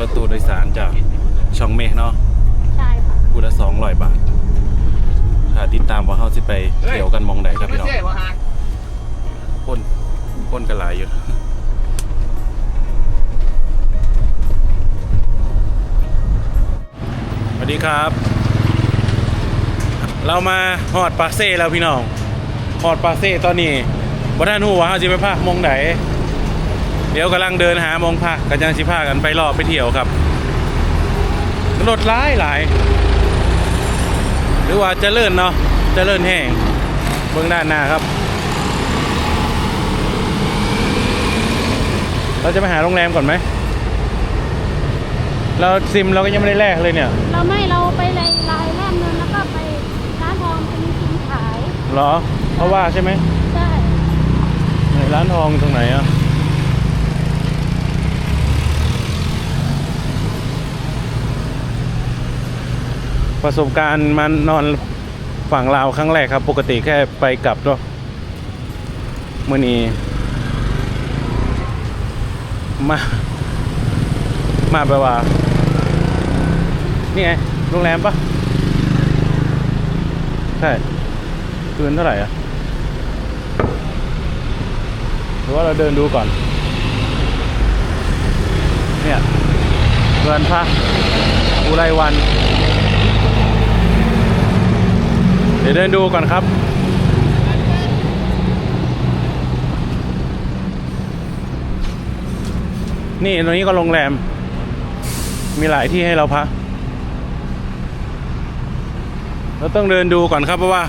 รถตู้โดยสารจากช่องเมฆเนาะใช่ค่ะคูละสองร้อยบาทค่ะติดตามว่าเฮาสิไปเที่ยวกันมองไหนครับพี่น้องพ่นพ่นกันหลายอยู่สวัสดีครับ เรามาหอดปาเซ่แล้วพี่น้องหอดปาเซ่ตอนนี้บ่ท่านหูว่าเฮาไปพักมองไหน ดี๋ยวกำลังเดินหามองพักกันยังสิพากันไปรอบไปเที่ยวครับรถหลายหลายหรือว่าเจริญเนาะเจริญแห้งเบื้องด้านหน้าครับ เราจะไปหาโรงแรมก่อนไหม เราซิมเราก็ยังไม่ได้แลกเลยเนี่ย เราไม่เราไปลายลายแลกเงินแล้วก็ไปร้านทองเป็นสินขาย เหรอ เพราะว่าใช่ไหมใช่ไหนร้านทองตรงไหนอะ ประสบการณ์มานอนฝั่งลาวครั้งแรกครับ ปกติแค่ไปกลับเนาะเมื่อนี้มา มาแปลว่า นี่ไงโรงแรมปะใช่คืนเท่าไหร่อะหรือว่าเราเดินดูก่อน เนี่ยเงินพักอุไรวัน เดี๋ยวเดินดูก่อนครับ นี่ตรงนี้ก็โรงแรม มีหลายที่ให้เราพัก เราต้องเดินดูก่อนครับเพราะว่า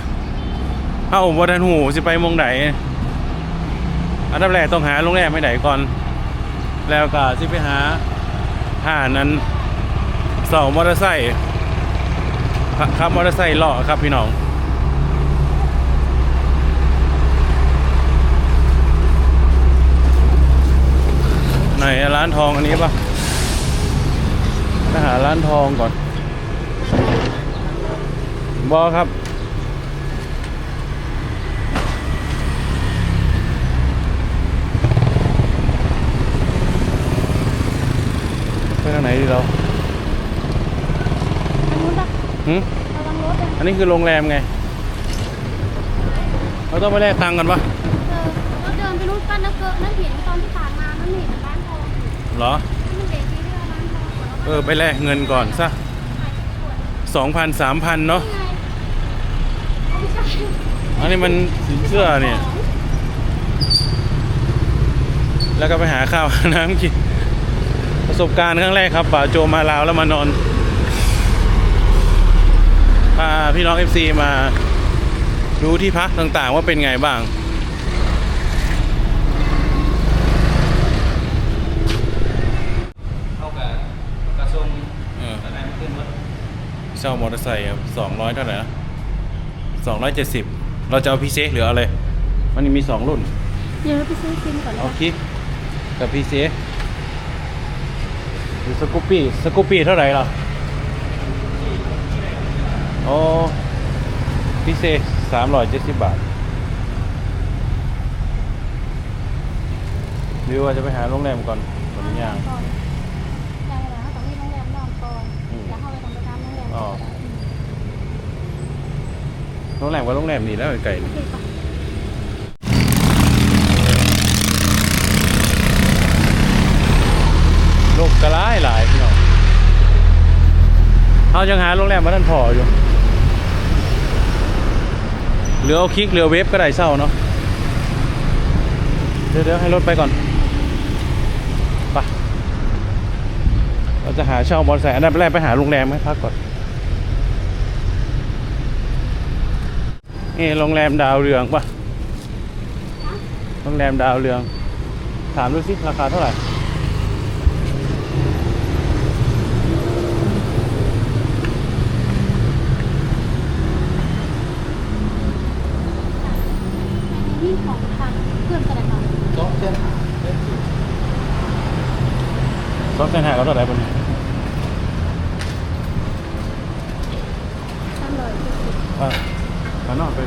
เอ้าวัฒนหูสิไปมองไหนอันดับแรกต้องหาโรงแรมให้ไหนก่อน แล้วก็ที่ไปหาหานั้นเสามอเตอร์ไซค์ขับขับมอเตอร์ไซค์เลาะครับพี่น้อง ไหนอะร้านทองอันนี้ปะไปหาร้านทองก่อน บอครับ ไปทางไหนดีเราอันนู้นปะหึระวังรถเลยอันนี้คือโรงแรมไง เราต้องไปแลกตังค์กันปะเออเราเดินไปนู้นกันนะเกิดนั่นเห็นตอนที่ผ่านมานั่นเห็นร้านทองอยู่ เหรอ เออ ไปแลกเงินก่อนซะสองพันสามพันเนาะอันนี้มันสินเชื่อเนี่ย แล้วก็ไปหาข้าวน้ำกิน ประสบการณ์ครั้งแรกครับป่าโจมาลาวแล้วมานอน พาพี่น้อง FC มาดูที่พักต่างๆว่าเป็นไงบ้าง เข้ากับกระทรวง เออ อะไรมันขึ้นรถ เช่ามอเตอร์ไซค์สองร้อยเท่าไหร่นะสองร้อยเจ็ดสิบเราจะเอาพีเซหรือเอาอะไร มันมีสองรุ่น เดี๋ยวเราไปซื้อกินก่อนเอานะคิกกับพีเซหรือสกูปปี้สกูปปี้เท่าไหร่ล่ะโอ้พีเซสามร้อยเจ็ดสิบบาทหรือว่าจะไปหาโรงแรมก่อนขออนุญาตก่อน โรงแรมอ๋อโรงแรมว่าโรงแรมนี่แล้วไก่โอเคปะโลกกระไรหลายพี่น้องเอายังหาโรงแรมมาท่านพออยู่เหลือเอาคลิกเหลือเว็บก็ได้เศร้าเนาะเดี๋ยวเดี๋ยวให้รถไปก่อนไปเราจะหาเช่ามอเตอร์ไซค์อันดับแรกไปหาโรงแรมให้พักก่อน นี่โรงแรมดาวเรืองปะโรงแรมดาวเรือง ถามดูสิราคาเท่าไหร่นี่ของทางเพื่อนกันเลยค่ะสองเส้นเส้นสี่รถเส้นหาเขาเท่าไหร่บนนี้ทำเลยคือสิบ ว่าข้างนอกไป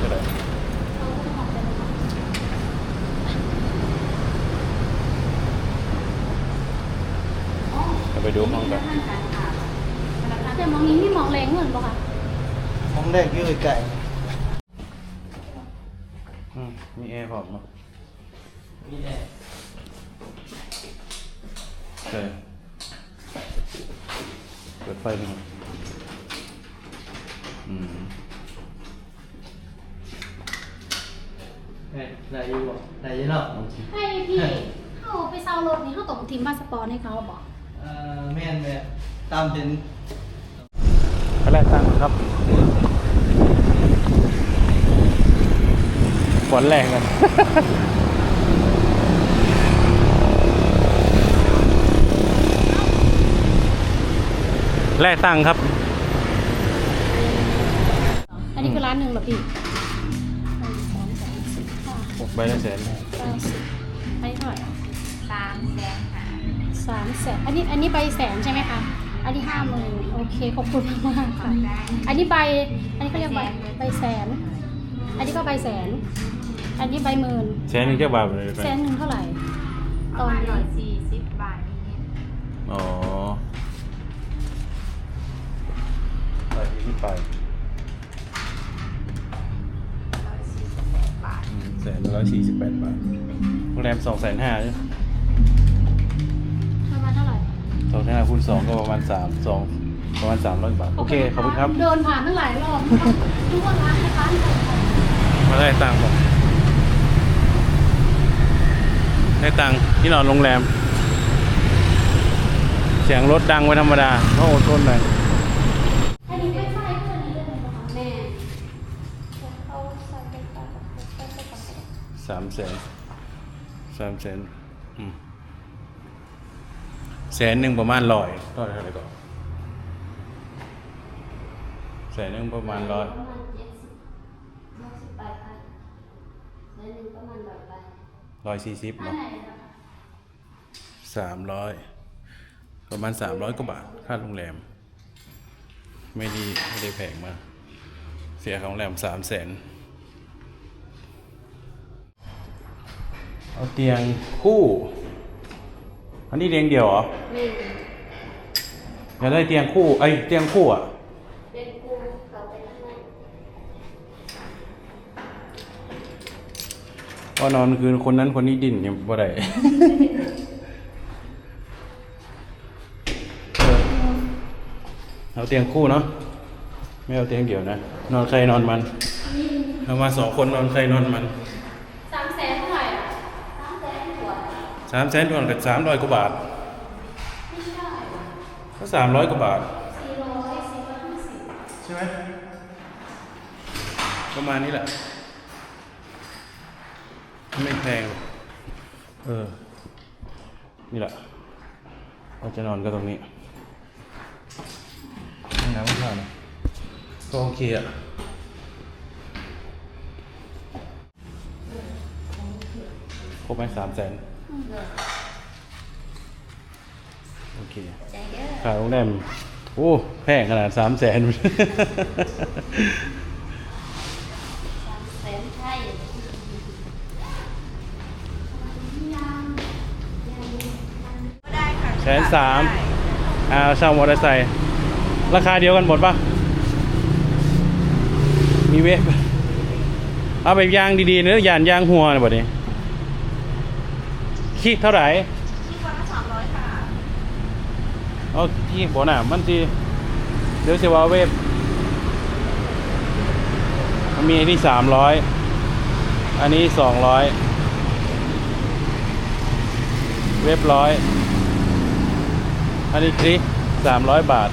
เบิ้งห้องเขาพี่จะได้เอาสมองไปเลยค่ะไปดูห้องกันแต่มองนี้นี่มองแรงเหมือนปะคะมองแรกอยืดไก่อืมมีแอร์พร้อมเนาะมีแอร์ใช่เปิดไฟมั้ยอืม ได้ได้อยู่บ่ได้อยู่เนาะให้พี่เขาไปเซารถนี่เขาตกทีมพาสปอร์ตให้เขาบอกเอ่อแม่นแม่นตามเป็น ไปแรกตั้งครับฝนแรงกันแรกตั้งครับ อันนี้คือร้านหนึ่งเหรอพี่ ใบละแสนเก้าสิบไปเท่าไหร่อะสามแสนค่ะสามแสนอันนี้อันนี้ใบแสนใช่ไหมคะอันนี้ห้าหมื่นโอเคขอบคุณมากค่ะอันนี้ใบอันนี้เขาเรียกใบใบแสน อันนี้ก็ใบแสน อันนี้ใบหมื่นแสนหนึงเจ้าบาทเลยแสนหนึ่งเท่าไหร่ ตอนร้อยสี่สิบบาทนิดอ๋อไปที่ไป สนร้อยสี่สิบแปดบาทโรงแรมสองแสนห้าประมาณเท่าไหร่สองแสนห้าคูณสองก็ประมาณสามสองประมาณสามร้อยบาท โอเค ขอบคุณครับ เดินผ่านตั้งหลายรอบทุกวันร้านร้านมาได้ตังค์ผมได้ตังค์ที่นอนโรงแรม เสียงรถดังไว้ธรรมดาเพราะอดทนหน่อย อันนี้ไม่ใช่เพื่อนนี้เลยนะคะแม่เอาใส่ไปก่อนใส่ไปก่อน สามแสนสามแสนอืมแสนหนึ่งประมาณร้อยร้อยเท่าไหร่ก่อนแสนหนึ่งประมาณร้อยประมาณเจ็ดสิบหกสิบแปดพันแสนหนึ่งประมาณร้อยใบร้อยสี่สิบอันเนาะไหนนะคะสามร้อยประมาณสามร้อยกว่าบาท ค่าโรงแรม ไม่ดี ไม่ได้แพงมาก เสียของโรงแรมสามแสน เอาเตียงคู่ อันนี้เตียงเดียวเหรอหนึ่งอยากได้เตียงคู่ไอ้ยเตียงคู่อะ เป็นกูเราไปข้างในก็นอนคือคนนั้นคนนี้ดิ้นยังบ่ได้ เออเอาเตียงคู่เนาะไม่เอาเตียงเดี่ยวนะ นอนใครนอนมัน เอามาสองคนนอนใครนอนมัน สามแสนเท่าไหร่อะสามแสนกว่า สามแสนทวนกับสามร้อยกว่าบาทไม่ใช่ก็สามร้อยกว่าบาทสี่ร้อยสี่ร้อยห้าสิบใช่ไหมประมาณนี้แหละ ไม่แพงหรอกเออ นี่แหละเราจะนอนก็ตรงนี้ห้องน้ำข้างๆนะก็โอเคอะครบไหมสามแสน โอเคใจเด้อค่าโรงแรมโอ้แพงขนาดสามแสนแสนไทยก็ได้ค่ะแสนสามอ่าเช่ามอเตอร์ไซค์ราคาเดียวกันหมดปะมีเวฟเอาไปยางดีๆเนื้อยานยางหัวนะบ่นี้ คิดเท่าไหร่ที่คนละสามร้อยค่ะเอาที่บ่น่ะมันทีเดี๋ยวสิว่าเวฟมันมีอันนี้สามร้อยอันนี้สองร้อยเวฟร้อยอันนี้คลิกสามร้อยบาท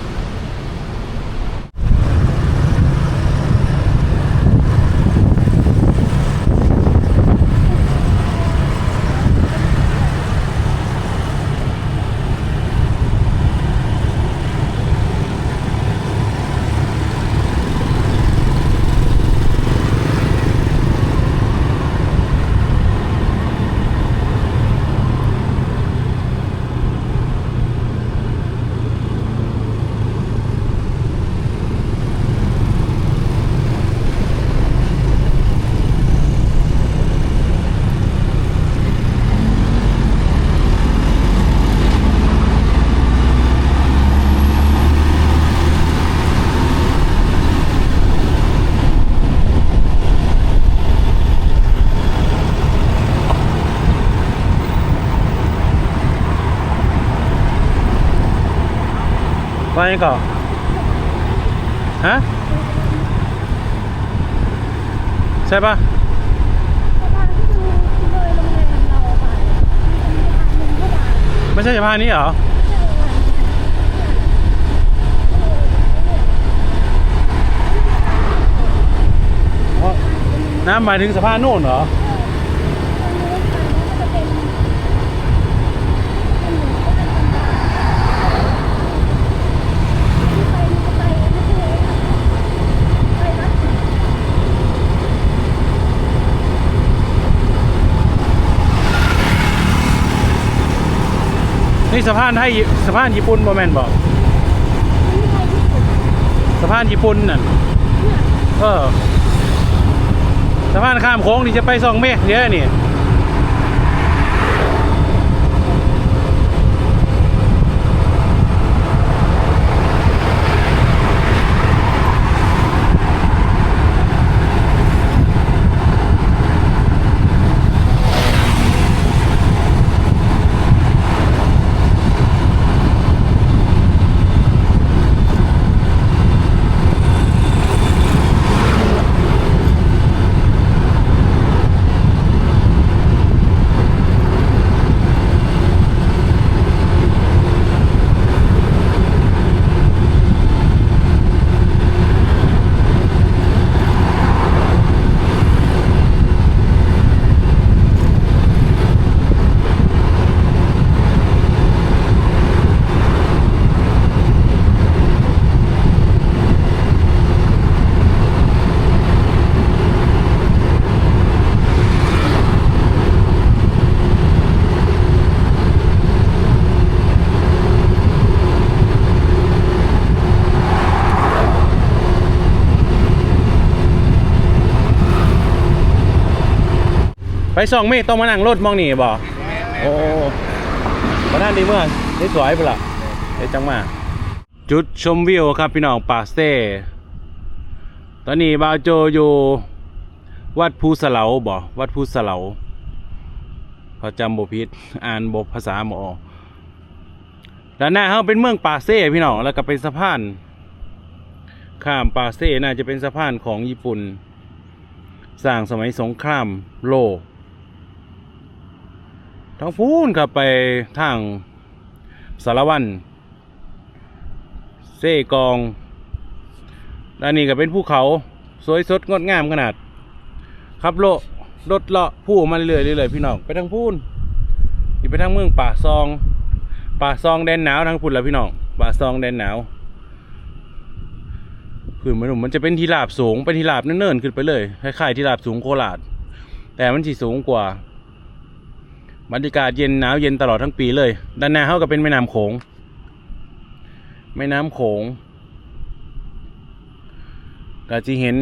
ยังก่อฮะใช่ปะไม่ใช่สะพานนี้เหรออ๋อน้ำหมายถึงสะพานโน่นเหรอ นี่สะพานไทยสะพานญี่ปุ่นบ่แม่นบอกสะพานญี่ปุ่นน่ะเออสะพานข้ามโค้งนี่จะไปสองเมตรเดี๋ยวนี่ สองเมตรต้องมานั่งรถมองนี่บ่โอ้มาด้านดีเมื่อได้สวยไปละเดี๋ยวจังมาจุดชมวิวครับพี่น้องปากเซ่ตอนนี้บาโจอยู่วัดภูสเหลาบ่วัดภูสเหลาพอจำบ่ผิดอ่านบภาษาหมออด้านหน้าเขาเป็นเมืองปาเซ่พี่น้องแล้วก็เป็นสะพาน ข้ามปาเซ่น่าจะเป็นสะพานของญี่ปุ่น สร้างสมัยสงครามโลก ทั้งฟูนครับไปทางสารวันเซกองด้านนี้ก็เป็นภูเขา สวยสดงดงามขนาดครับโลรถเลาะผู้มาเรื่อยเรื่อยพี่น้องไปทางพูนไปทางเมืองป่าซอง ป่าซองแดนหนาวทางพุ่นแหละพี่น้องป่าซองแดนหนาวคือมันมันจะเป็นที่ราบสูงเป็นที่ราบเนิ่นๆขึ้นไปเลยคล้ายๆที่ราบสูงโคราชแต่มันสิสูงกว่า บรรยากาศเย็นหนาวเย็นตลอดทั้งปีเลย ด้านหน้าเขาก็เป็นแม่น้ำโขง แม่น้ำโขงก็จะเห็น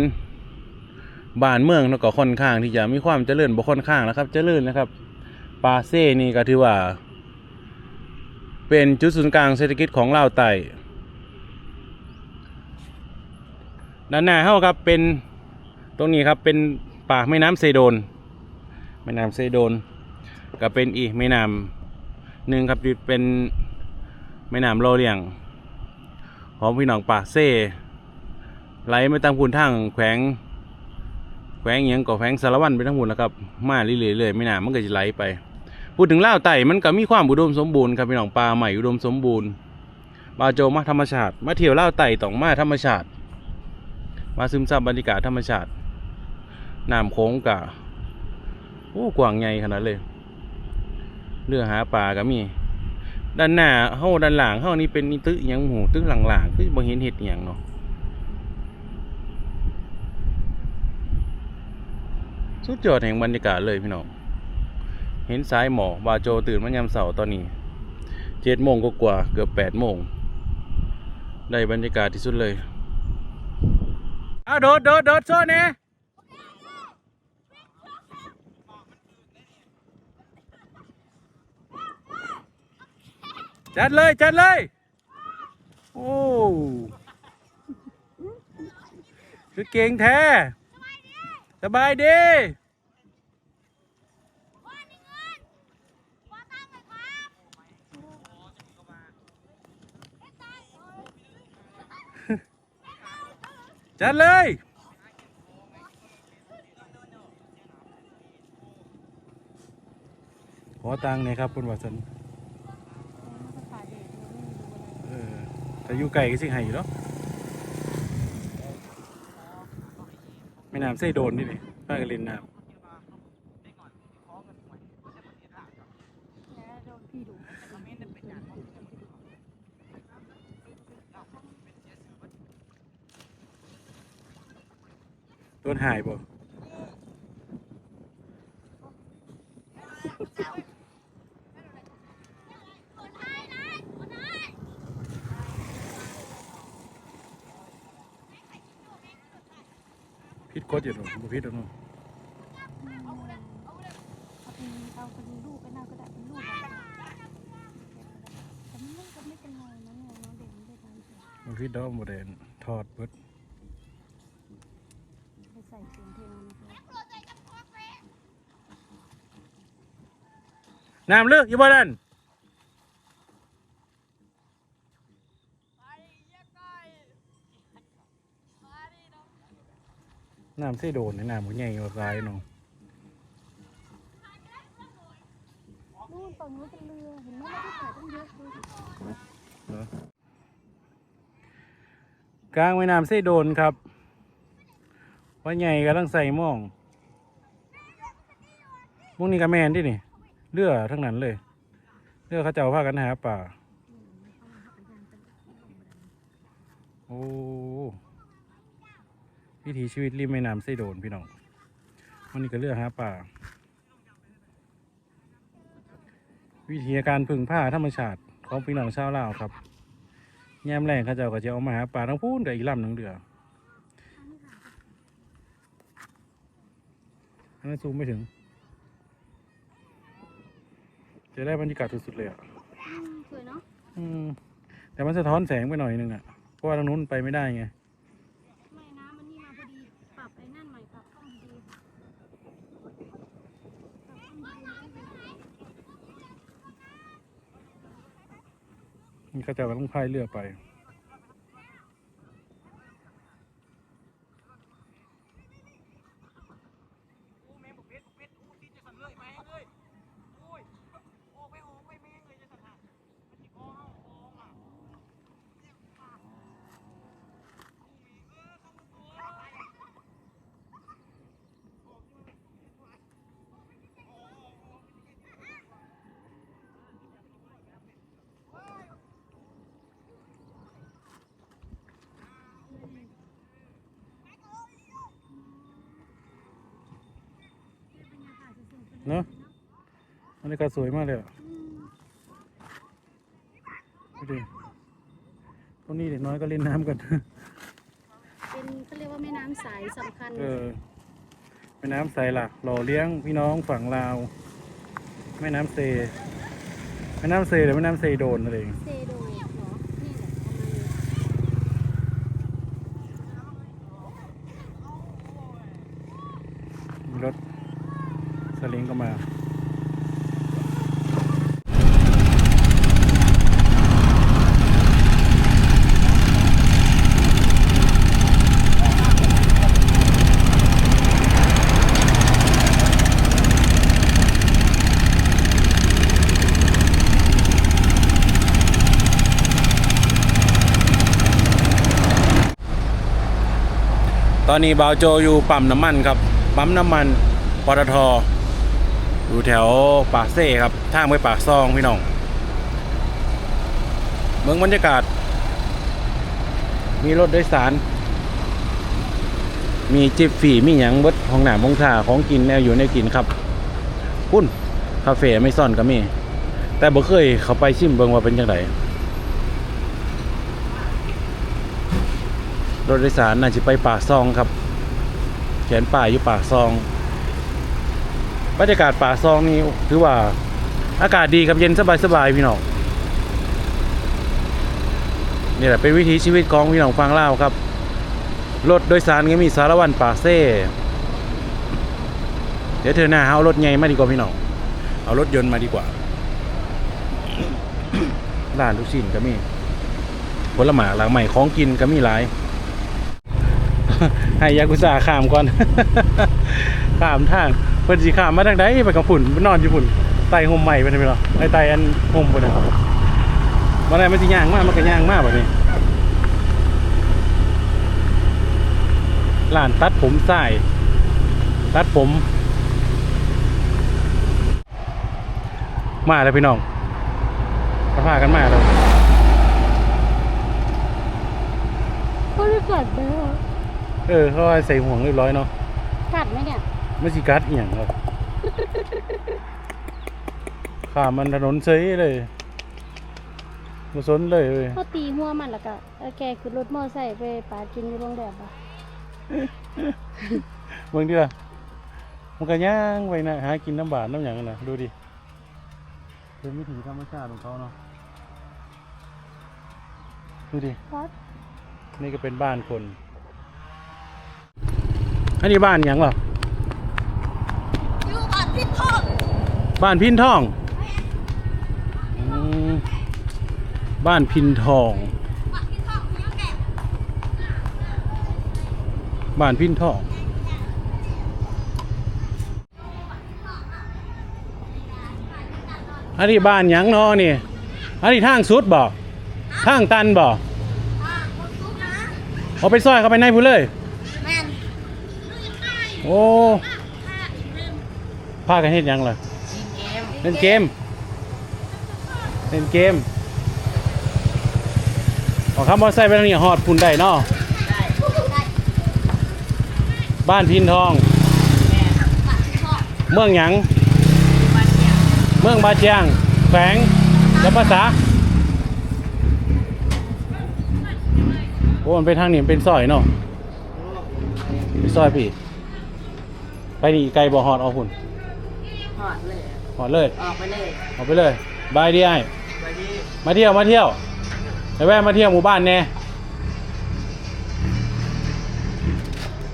บ้านเมืองแล้วก็ค่อนข้างที่จะมีความเจริญบ่ค่อนข้างนะครับ เจริญนะครับ ปาเซ่นี่ก็ถือว่า เป็นจุดศูนย์กลางเศรษฐกิจของลาวไต้ด้านหน้าเขาครับเป็นตรงนี้ครับเป็นป่าแม่น้ำเซโดน แม่น้ำเซโดน ก็เป็นอีกแม่น้ำหนึ่งครับที่เป็นแม่น้ำโลเลียงของพี่น้องปากเซ่ไหลมาตามคุณทางแขวง แขวงยังก็แขวงสารวันไปทั้งหมดแล้วครับมาเรื่อยๆเลยไม่นานมันก็จะไหลไป พูดถึงล่าวไต่มันก็มีความอุดมสมบูรณ์ครับพี่น้องปลาใหม่อุดมสมบูรณ์มาโจมาธรรมชาติ มาเที่ยวล่าวไต่ต้องมาธรรมชาติ มาซึมซับบรรยากาศธรรมชาติน้ำโค้งกะโอ้กว้างใหญ่ขนาดเลย เรือหาปลาก็มี ด้านหน้าเฮาด้านหลังเฮานี่เป็นตึอิหยังหมูตึกหลังๆคือบ่เห็นเห็ดอิหยังเนาะสุดยอดแห่งบรรยากาศเลยพี่น้อง เห็นสายหมอกบาโจตื่นมายามเสาร์ตอนนี้เจ็ดโมงกว่าเกือบแปดโมง ได้บรรยากาศที่สุดเลยอ้าวโดดโดดโดดโซนเนี่ย จัดเลยจัดเลย โอ้คือเก่งแท้ สบายดีจัดเลยขอตังค์น่อยครับคุณวัสันเออ แต่อยู่ไก่ก็สิให้อยู่แล้วไม่น้ำใส่โดนนี่ดิป้าก็เล่นน้ำโดนหายบ่ พิษกดอยู่หรอบ่พิษหรอกเนาะเอาไปเอาเป็นลูกไปน่าก็ได้เป็นลูกแต่มันก็ไม่เป็นไรนะเนี่ยน้องเด็กไม่ได้ทำเสียบ่พิษดอกบ่ได้ทอดเบิดไปใส่เสียงเพลงนะคะน้ำเลือกอยู่บ่นั่นำใส่โดนในน้ำมันใหญ่กว่าร้ายเนาะนู่นฝั่งนู้นเป็นเรือเห็นไหมเราได้ถ่ายตั้งเยอะดูสิเหรอกลางแม่น้ำใส่โดนครับว่าใหญ่กำลังใส่ม่องพวกนี้ก็แมนที่นี่เรือทั้งนั้นเลยเรือเขาเจ้าพากันหาป่าโอ้ วิถีชีวิตริมแม่น้ำใส่โดนพี่น้องวันนี้ก็เรือหาป่า วิธีการพึ่งผ้าธรรมชาติของพี่น้องชาวลาวครับแยามแรงเขาเจ้าก็จะเอามาหาปลาทั้งพูนกับอีกลำหนึ่งเดืออันนั้นซูมไม่ถึง จะได้บรรยากาศสุดๆเลยอะอืมสวยเนาะอืมแต่มันสะท้อนแสงไปหน่อยนึงอะเพราะว่าทางนู้นไปไม่ได้ไง ไม่น้ำมันนี่มาพอดีปรับไอ้นั่นใหม่ปรับกล้องดีปรับกล้องดี นี่เขาเจ้าก็ต้องพายเรือไป เนอะบรรยากาศสวยมากเลยอะดูดิพวกนี้เด็กน้อยก็เล่นน้ำกัน เป็นเขาเรียกว่าแม่น้ำสายสำคัญเออแม่น้ำใสหลักหล่อเลี้ยงพี่น้องฝั่งลาว แม่น้ำเซ แม่น้ำเซหรือแม่น้ำเซโดนอะไรเองเซโดเหรอนี่แหละประมาณนี้ มีรถ สลิงก็มาตอนนี้บาวโจอยู่ปั๊มน้ำมันครับ ปั๊มน้ำมันปตท อยู่แถวปากเซ่ครับทางไปปากซองพี่น้องเมืองบรรยากาศ มีรถโดยสาร มีจิบฝีมีหยังเบิดห้องหนามงท่าของกินแนวอยู่ในกินครับพุ่นคาเฟ่ไม่ซ่อนก็มี แต่บ่เคยเขาไปชิมเบิงว่าเป็นจังไดรถโดยสารน่าจะไปปากซองครับ แขนป่าอยู่ปากซอง บรรยากาศปากซองนี่ถือว่าอากาศดีครับเย็นสบายๆพี่น้องนี่แหละเป็นวิถีชีวิตของพี่น้องฟังเล่าวครับรถโดยสารก็มีสารวันปากเซ่เดี๋ยวเธอหน้าเอารถใหญ่มาดีกว่าพี่น้องเอารถยนต์มาดีกว่าร้านลูกชิ้นก็มีผลไม้หลากใหม่ของกินก็มีหลายให้ยากุซ่าข้ามก่อน ข้ามทาง เพิ่นสิข้ามมาทางใดไปกับฝุ่นไปนอนอยู่ฝุ่นไต่ห่มใหม่ไปนี่เนาะไอ้ไต่อันห่มพุ่นน่ะบ่ได้มันสิย่างมามันก็ย่างมาบัดนี้ร้านตัดผมสายตัดผม มาแล้วพี่น้องพากันมาแล้วก็จะกัดไหมอะเออเขาให้ใส่ห่วงเรียบร้อยเนาะกัดไหมเนี่ย ไม่สิกัดเอียงครับข้ามมันถนนเซยเลยมาสนเลยเว้ยเขาตีหัวมันแล้วก็เอาแกขึ้นรถมอไซค์ไปปาดกินอยู่โรงแรมอะเบิ่งดิล่ะมันก็ย่างไว้นะหากินน้ำบาดน้ำหยังนั่นน่ะดูดิเป็นวิถีธรรมชาติของเขาเนาะดูดิวัดนี่ก็เป็นบ้านคน อันนี้บ้านหยังเหรอ อยู่บ้านพี่พ่อบ้านพินทองอืมบ้านพินทอง บ้านพี่พ่อคุณแก่บ้านพินทอง อันนี้บ้านหยังเนาะนี่ อันนี้ทางสุดบ่ทางตันบ่อ่าคนทุกนะเอาไปซอยเข้าไปในพูนเลย แม่นโอ้พากันเฮ็ดหยังล่ะเล่นเกมเล่นเกมออกขับมอเตอร์ไซค์ไปทางนี้ฮอดพุ่นได้เนาะบ้านพินทอง เมืองหยังเมืองบาเจียงแฝงและภาษาโอ้มันไปทางนี้เป็นซอยเนาะเป็นซอยพี่ ไปนี่ไกลบ่อฮอดเอาหุ่น หอดเลยฮอดเลย ออกไปเลยออกไปเลยบายดีไอ้ไปที่มาเที่ยวมาเที่ยวไปแวะมาเที่ยวหมู่บ้านแน่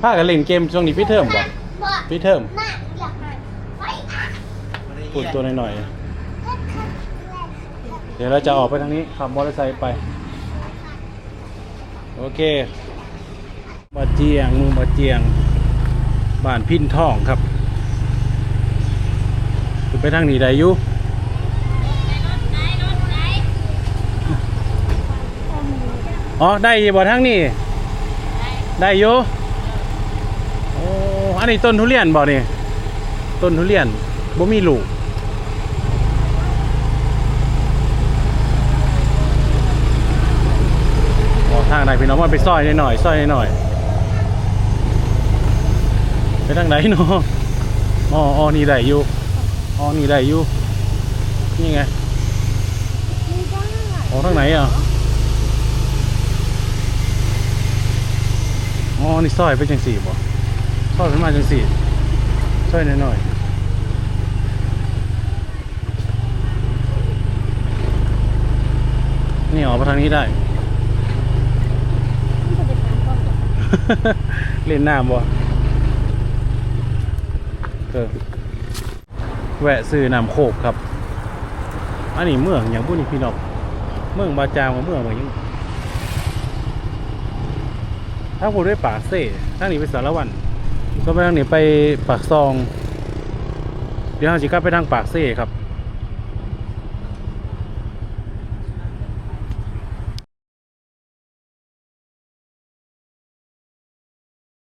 พากันเล่นเกมช่วงนี้พี่เทอมบ่พี่เทอมน่าอยากให้ไปพูดตัวหน่อยๆเดี๋ยวเราจะออกไปทางนี้ขับมอเตอร์ไซค์ไป โอเคบาเจียงเมืองบาเจียงบ้านพินทองครับคือไป ทางนี้ได้อยู่อ๋อได้ยู่บ่ทางนี้ได้อยู่โอ้อันนี้ต้นทุเรียนบ่นี่ต้นทุเรียนบ่มีลูกทางไหนพี่น้องมันไปซอยหน่อยๆซอยหน่อยๆไปทางไหนเนาะอ๋ออ๋อนี่ได้อยู่ อ๋อ นี่ได้อยู่ นี่ไงไม่ได้ออกทางไหนอะ อ๋อ นี่ซอยไปจังสี่บ่ซอยขึ้นมาจังสี่ซอยหน่อยๆนี่ออกมาทางนี้ได้ มันจะถามก่อนเล่นน้ำบ่เออ แวะซื้อน้ำโคกครับ อันนี้เมืองอย่างพวกนี้พี่น้องเมืองบาจางเมืองอะไรยังถ้าพูดด้วยปากเซ่ทางนี้ไปสารวันก็ไปทางนี้ไปปากซอง เดี๋ยวเราจะกลับไปทางปากเซ่ครับ